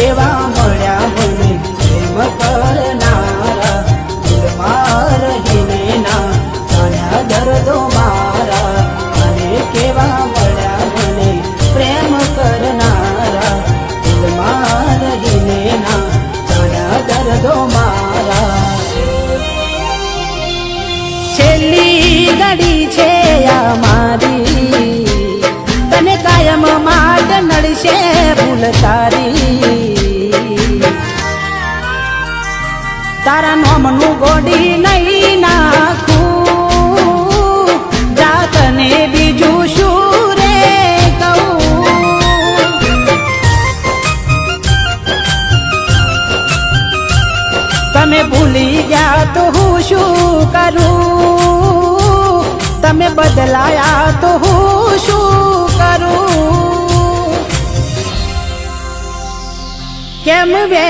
તેવા મળ્યા મને પ્રેમ કરનારા દિલમાં રહીને ના જાણ્યા દર્દો મારા. અને કેવા મળ્યા મને પ્રેમ કરનારા દિલમાં રહીને ના જાણ્યા દર્દો મારા. છેલ્લી ઘડી છે આ મારી, તને કાયમ માટ નડશે ભૂલ તારી તારા નોમનું ગોડી નહીં નાખું. જાતને બીજું શું તમે ભૂલી ગયા તો હું શું કરું? તમે બદલાયા તો હું શું કરું? કેમ વે